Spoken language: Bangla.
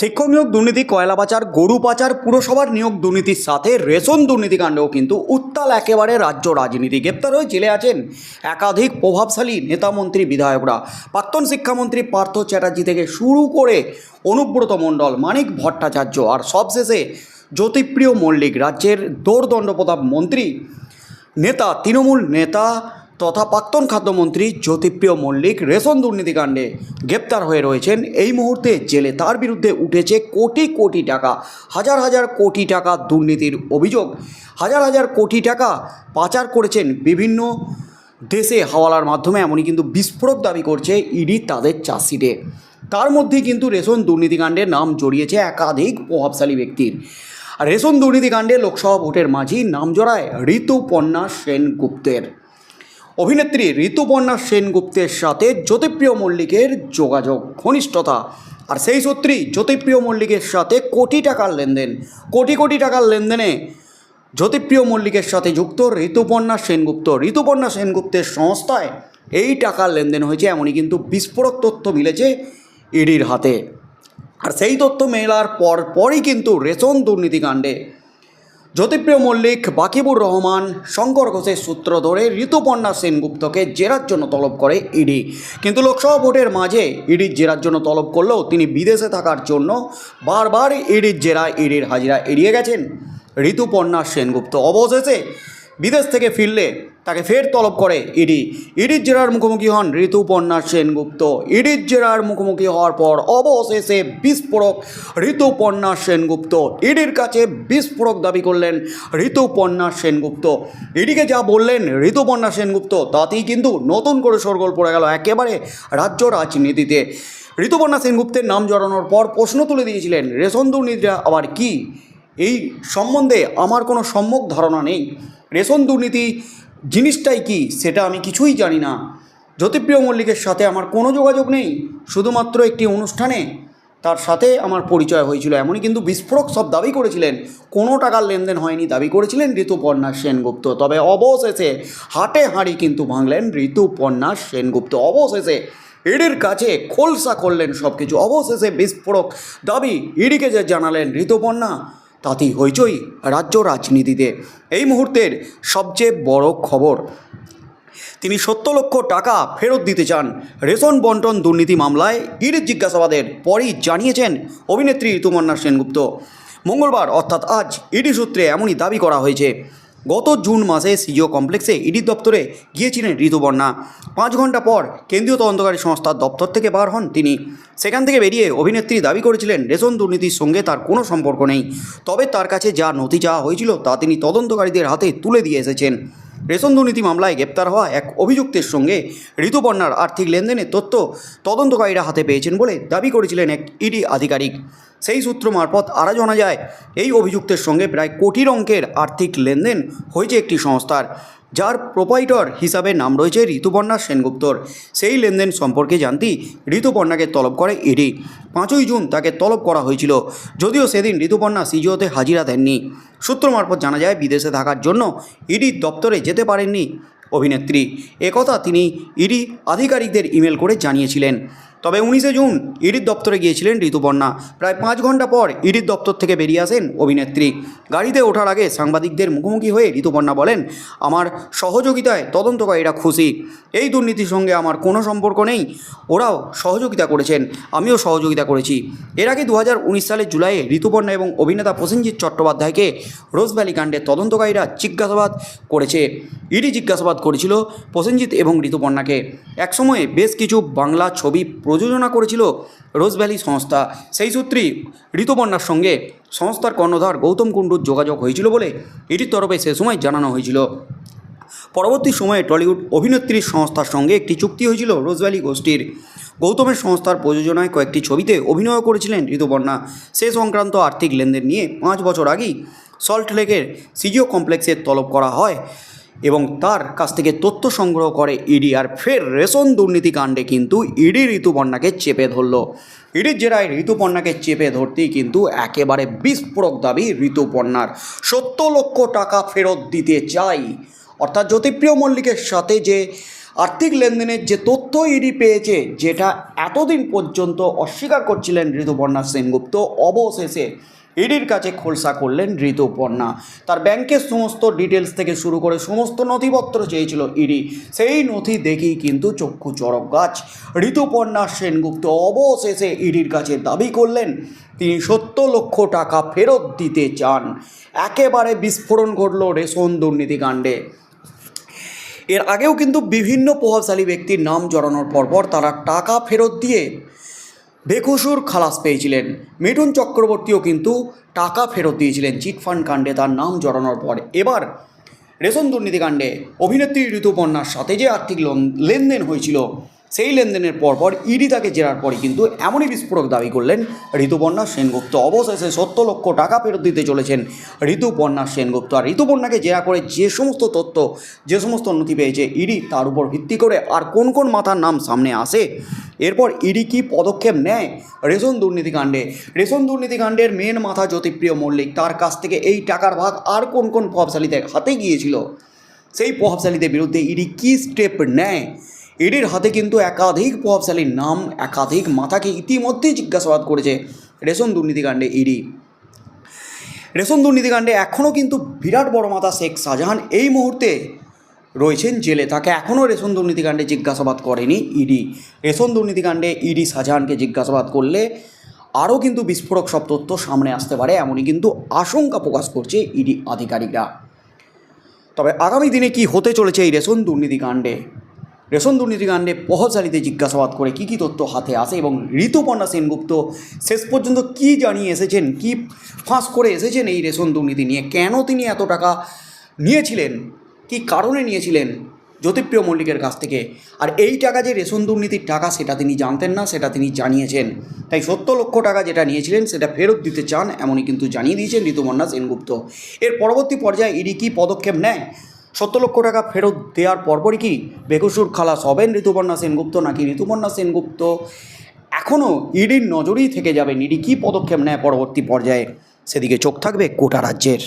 শিক্ষক নিয়োগ দুর্নীতি, কয়লা পাচার, গরু পাচার, পুরসভার নিয়োগ দুর্নীতির সাথে রেশন দুর্নীতিকাণ্ডেও কিন্তু উত্তাল একেবারে রাজ্য রাজনীতি। গ্রেপ্তার হয়ে জেলে আছেন একাধিক প্রভাবশালী নেতামন্ত্রী বিধায়করা। প্রাক্তন শিক্ষামন্ত্রী পার্থ চ্যাটার্জি থেকে শুরু করে অনুব্রত মণ্ডল, মানিক ভট্টাচার্য আর সবশেষে জ্যোতিপ্রিয় মল্লিক, রাজ্যের দৌর্দণ্ডপ্রতাপ মন্ত্রী, নেতা, তৃণমূল নেতা তথা প্রাক্তন খাদ্যমন্ত্রী জ্যোতিপ্রিয় মল্লিক রেশন দুর্নীতিকাণ্ডে গ্রেপ্তার হয়ে রয়েছেন। এই মুহূর্তে জেলে তার বিরুদ্ধে উঠেছে কোটি কোটি টাকা, হাজার হাজার কোটি টাকা দুর্নীতির অভিযোগ। হাজার হাজার কোটি টাকা পাচার করেছেন বিভিন্ন দেশে হাওয়ালার মাধ্যমে, এমনই কিন্তু বিস্ফোরক দাবি করছে ইডি তাদের চাষিরে তার মধ্যে কিন্তু রেশন দুর্নীতিকাণ্ডের নাম জড়িয়েছে একাধিক প্রভাবশালী ব্যক্তির। রেশন দুর্নীতিকাণ্ডে লোকসভা ভোটের মাঝি নাম জড়ায় ঋতুপর্ণা সেনগুপ্তের। অভিনেত্রী ঋতুপর্ণা সেনগুপ্তের সাথে জ্যোতিপ্রিয় মল্লিকের যোগাযোগ, ঘনিষ্ঠতা। আর সেই সূত্রেই জ্যোতিপ্রিয় মল্লিকের সাথে কোটি টাকার লেনদেন। কোটি কোটি টাকার লেনদেনে জ্যোতিপ্রিয় মল্লিকের সাথে যুক্ত ঋতুপর্ণা সেনগুপ্ত। ঋতুপর্ণা সেনগুপ্তের সংস্থায় এই টাকার লেনদেন হয়েছে, এমনই কিন্তু বিস্ফোরক তথ্য মিলেছে ইডির হাতে। আর সেই তথ্য মেলার পর পরই কিন্তু রেশন দুর্নীতিকাণ্ডে জ্যোতিপ্রিয় মল্লিক বাকিবুর রহমান, শঙ্কর ঘোষের সূত্র ধরে ঋতুপর্ণা সেনগুপ্তকে জেরার জন্য তলব করে ইডি। কিন্তু লোকসভা ভোটের মাঝে ইডির জেরার জন্য তলব করলেও তিনি বিদেশে থাকার জন্য বারবার ইডির জেরা ইডির হাজিরা এড়িয়ে গেছেন। ঋতুপর্ণা সেনগুপ্ত অবশেষে বিদেশ থেকে ফিরলে তাকে ফের তলব করে ইডি। ইডির জেরার মুখোমুখি হন ঋতুপর্ণা সেনগুপ্ত। ইডির জেরার মুখোমুখি হওয়ার পর অবশেষে বিস্ফোরক ঋতুপর্ণা সেনগুপ্ত। ইডির কাছে বিস্ফোরক দাবি করলেন ঋতুপর্ণা সেনগুপ্ত। ইডিকে যা বললেন ঋতুপর্ণা সেনগুপ্ত, তাতেই কিন্তু নতুন করে সরগোল পড়ে গেল একেবারে রাজ্য রাজনীতিতে। ঋতুপর্ণা সেনগুপ্তের নাম জড়ানোর পর প্রশ্ন তুলে দিয়েছিলেন, রেশন দুর্নীতিটা আবার কি? এই সম্বন্ধে আমার কোনো সম্যক ধারণা নেই। রেশন দুর্নীতি জিনিসটাই কি সেটা আমি কিছুই জানি না। জ্যোতিপ্রিয় মল্লিকের সাথে আমার কোনো যোগাযোগ নেই। শুধুমাত্র একটি অনুষ্ঠানে তার সাথে আমার পরিচয় হয়েছিল। এমনই কিন্তু বিস্ফোরক সব দাবি করেছিলেন। কোনো টাকার লেনদেন হয়নি, দাবি করেছিলেন ঋতুপর্ণা সেনগুপ্ত। তবে অবশেষে হাটে হাঁড়ি কিন্তু ভাঙলেন ঋতুপর্ণা সেনগুপ্ত। অবশেষে ইডির কাছে খোলসা করলেন সব কিছু অবশেষে বিস্ফোরক দাবি ইডিকে যে জানালেন ঋতুপর্ণা তাতেই হইচই রাজ্য রাজনীতিতে এই মুহূর্তের সবচেয়ে বড় খবর, তিনি সত্তর লক্ষ টাকা ফেরত দিতে চান। রেশন বন্টন দুর্নীতি মামলায় ইডির জিজ্ঞাসাবাদের পরই জানিয়েছেন অভিনেত্রী তুমন্না সেনগুপ্ত। মঙ্গলবার, অর্থাৎ আজ, ইডি সূত্রে এমনই দাবি করা হয়েছে। গত জুন মাসে সিজিও কমপ্লেক্সে ইডি দপ্তরে গিয়েছিলেন ঋতুবর্ণা পাঁচ ঘণ্টা পর কেন্দ্রীয় তদন্তকারী সংস্থার দপ্তর থেকে বার হন তিনি। সেখান থেকে বেরিয়ে অভিনেত্রী দাবি করেছিলেন, রেশন দুর্নীতির সঙ্গে তার কোনো সম্পর্ক নেই। তবে তার কাছে যা নথি চাওয়া হয়েছিল তা তিনি তদন্তকারীদের হাতে তুলে দিয়ে এসেছেন। রেশন দুর্নীতি মামলায় গ্রেপ্তার হওয়া এক অভিযুক্তের সঙ্গে ঋতুপর্ণার আর্থিক লেনদেনের তথ্য তদন্তকারীরা হাতে পেয়েছেন বলে দাবি করেছিলেন এক ইডি আধিকারিক। সেই সূত্র মারফত আরও জানা যায়, এই অভিযুক্তের সঙ্গে প্রায় কোটির অঙ্কের আর্থিক লেনদেন হয়েছে একটি সংস্থার, যার প্রোপাইটর হিসাবে নাম রয়েছে ঋতুপর্ণা সেনগুপ্তর। সেই লেনদেন সম্পর্কে জানতেই ঋতুপর্ণাকে তলব করে ইডি পাঁচই জুন তাকে তলব করা হয়েছিল, যদিও সেদিন ঋতুপর্ণা সিজিওতে হাজিরা দেননি। সূত্র মারফত জানা যায়, বিদেশে থাকার জন্য ইডির দপ্তরে যেতে পারেননি অভিনেত্রী। একথা তিনি ইডি আধিকারিকদের ইমেল করে জানিয়েছিলেন। তবে উনিশে জুন ইডির দপ্তরে গিয়েছিলেন ঋতুপর্ণা। প্রায় পাঁচ ঘণ্টা পর ইডির দপ্তর থেকে বেরিয়ে আসেন অভিনেত্রী। গাড়িতে ওঠার আগে সাংবাদিকদের মুখোমুখি হয়ে ঋতুপর্ণা বলেন, আমার সহযোগিতায় তদন্তকারীরা খুশি। এই দুর্নীতির সঙ্গে আমার কোনো সম্পর্ক নেই। ওরাও সহযোগিতা করেছেন, আমিও সহযোগিতা করেছি। এর আগে দু হাজার উনিশ সালের জুলাইয়ে ঋতুপর্ণা এবং অভিনেতা প্রসেনজিৎ চট্টোপাধ্যায়কে রোজভ্যালি কাণ্ডের তদন্তকারীরা জিজ্ঞাসাবাদ করেছে। ইডি জিজ্ঞাসাবাদ করেছিল প্রসেনজিৎ এবং ঋতুপর্ণাকে। একসময়ে বেশ কিছু বাংলা ছবি প্রযোজনা করেছিল রোজভ্যালি সংস্থা। সেই সূত্রেই ঋতুপর্ণার সঙ্গে সংস্থার কর্ণধার গৌতম কুণ্ডুর যোগাযোগ হয়েছিল বলে এটির তরফে সে সময় জানানো হয়েছিল। পরবর্তী সময়ে টলিউড অভিনেত্রীর সংস্থার সঙ্গে একটি চুক্তি হয়েছিল রোজভ্যালি গোষ্ঠীর। গৌতমের সংস্থার প্রযোজনায় কয়েকটি ছবিতে অভিনয় করেছিলেন ঋতুপর্ণা। সে সংক্রান্ত আর্থিক লেনদেন নিয়ে পাঁচ বছর আগেই সল্টলেকের সিজিও কমপ্লেক্সের তলব করা হয়। এবং তার কাছ থেকে তথ্য সংগ্রহ করে ইডি আর ফের রেশন দুর্নীতি কাণ্ডে কিন্তু ইডি ঋতুপর্ণাকে চেপে ধরল। ইডির জেরায় ঋতুপর্ণাকে চেপে ধরতেই কিন্তু একেবারে বিস্ফোরক দাবি ঋতুপর্ণার। সত্তর লক্ষ টাকা ফেরত দিতে চাই। অর্থাৎ জ্যোতিপ্রিয় মল্লিকের সাথে যে আর্থিক লেনদেনের যে তথ্য ইডি পেয়েছে, যেটা এতদিন পর্যন্ত অস্বীকার করছিলেন ঋতুপর্ণা সেনগুপ্ত, অবশেষে ইডির কাছে খোলসা করলেন ঋতুপর্ণা। তার ব্যাংকের সমস্ত ডিটেলস থেকে শুরু করে সমস্ত নথিপত্র চেয়েছিল ইডি। সেই নথি দেখেই কিন্তু চক্ষু চড়ক গাছ। ঋতুপর্ণা সেনগুপ্ত অবশেষে ইডির কাছে দাবি করলেন, তিনি সত্তর লক্ষ টাকা ফেরত দিতে চান। একেবারে বিস্ফোরণ ঘটল রেশন দুর্নীতিকাণ্ডে এর আগেও কিন্তু বিভিন্ন প্রভাবশালী ব্যক্তির নাম জড়ানোর পরপর তারা টাকা ফেরত দিয়ে বেকসুর খালাস পেয়েছিলেন। মিঠুন চক্রবর্তীও কিন্তু টাকা ফেরত দিয়েছিলেন চিটফান্ড কাণ্ডে, তার নাম জড়ানোর পর। এবার রেশন দুর্নীতিকাণ্ডে অভিনেত্রী ঋতুপর্ণার সাথে যে আর্থিক লোন- লেনদেন হয়েছিল, সেই লেনদেনের পরপর ইডি তাকে জেরার পরে কিন্তু এমনই বিস্ফোরক দাবি করলেন ঋতুপর্ণা সেনগুপ্ত। অবশেষে সত্তর লক্ষ টাকা ফেরত দিতে চলেছেন ঋতুপর্ণা সেনগুপ্ত। আর ঋতুপর্ণাকে জেরা করে যে সমস্ত তথ্য, যে সমস্ত নথি পেয়েছে ইডি, তার উপর ভিত্তি করে আর কোন কোন মাথার নাম সামনে আসে এরপর ইডি কি পদক্ষেপ নেয়? রেশন দুর্নীতিকাণ্ডে রেশন দুর্নীতিকাণ্ডের মেন মাথা জ্যোতিপ্রিয় মল্লিক। তার কাছ থেকে এই টাকার ভাগ আর কোন কোন প্রভাবশালীদের হাতে গিয়েছিল? সেই প্রভাবশালীদের বিরুদ্ধে ইডি কী স্টেপ নেয়? ইডির হাতে কিন্তু একাধিক প্রভাবশালীর নাম, একাধিক মাথাকে ইতিমধ্যেই জিজ্ঞাসাবাদ করেছে রেশন দুর্নীতিকাণ্ডে ইডি। রেশন দুর্নীতিকাণ্ডে এখনও কিন্তু বিরাট বড় মাথা শেখ শাহজাহান। এই মুহূর্তে রয়েছেন জেলে। তাকে এখনও রেশন দুর্নীতিকাণ্ডে জিজ্ঞাসাবাদ করেনি ইডি। রেশন দুর্নীতিকাণ্ডে ইডি শাহজাহানকে জিজ্ঞাসাবাদ করলে আরও কিন্তু বিস্ফোরক সব তথ্য সামনে আসতে পারে, এমনই কিন্তু আশঙ্কা প্রকাশ করছে ইডি আধিকারিকরা। তবে আগামী দিনে কি হতে চলেছে এই রেশন দুর্নীতিকাণ্ডে? রেশন দুর্নীতিকাণ্ডে প্রভাবশালীদের জিজ্ঞাসাবাদ করে কী কী তথ্য হাতে আসে এবং ঋতুপর্ণা সেনগুপ্ত শেষ পর্যন্ত কি জানিয়ে এসেছেন, কি ফাঁস করে এসেছেন এই রেশন দুর্নীতি নিয়ে? কেন তিনি এত টাকা নিয়েছিলেন? কি কারণে নিয়েছিলেন জ্যোতিপ্রিয় মল্লিকের কাছ থেকে? আর এই টাকা যে রেশন দুর্নীতির টাকা সেটা তিনি জানতেন না, সেটা তিনি জানিয়েছেন। তাই সত্তর লক্ষ টাকা যেটা নিয়েছিলেন সেটা ফেরত দিতে চান, এমনই কিন্তু জানিয়ে দিয়েছেন ঋতুপর্ণা সেনগুপ্ত। এর পরবর্তী পর্যায়ে ইডি কী পদক্ষেপ নেয়? সত্তর লক্ষ টাকা ফেরত দেওয়ার পরপরই কি বেকসুর খালাস হবেন ঋতুপর্ণা সেনগুপ্ত নাকি ঋতুপর্ণা সেনগুপ্ত? এখনও ইডির নজরেই থেকে যাবেন ইডি কী পদক্ষেপ নেয় পরবর্তী পর্যায়ে? সেদিকে চোখ থাকবে কোটা রাজ্যের।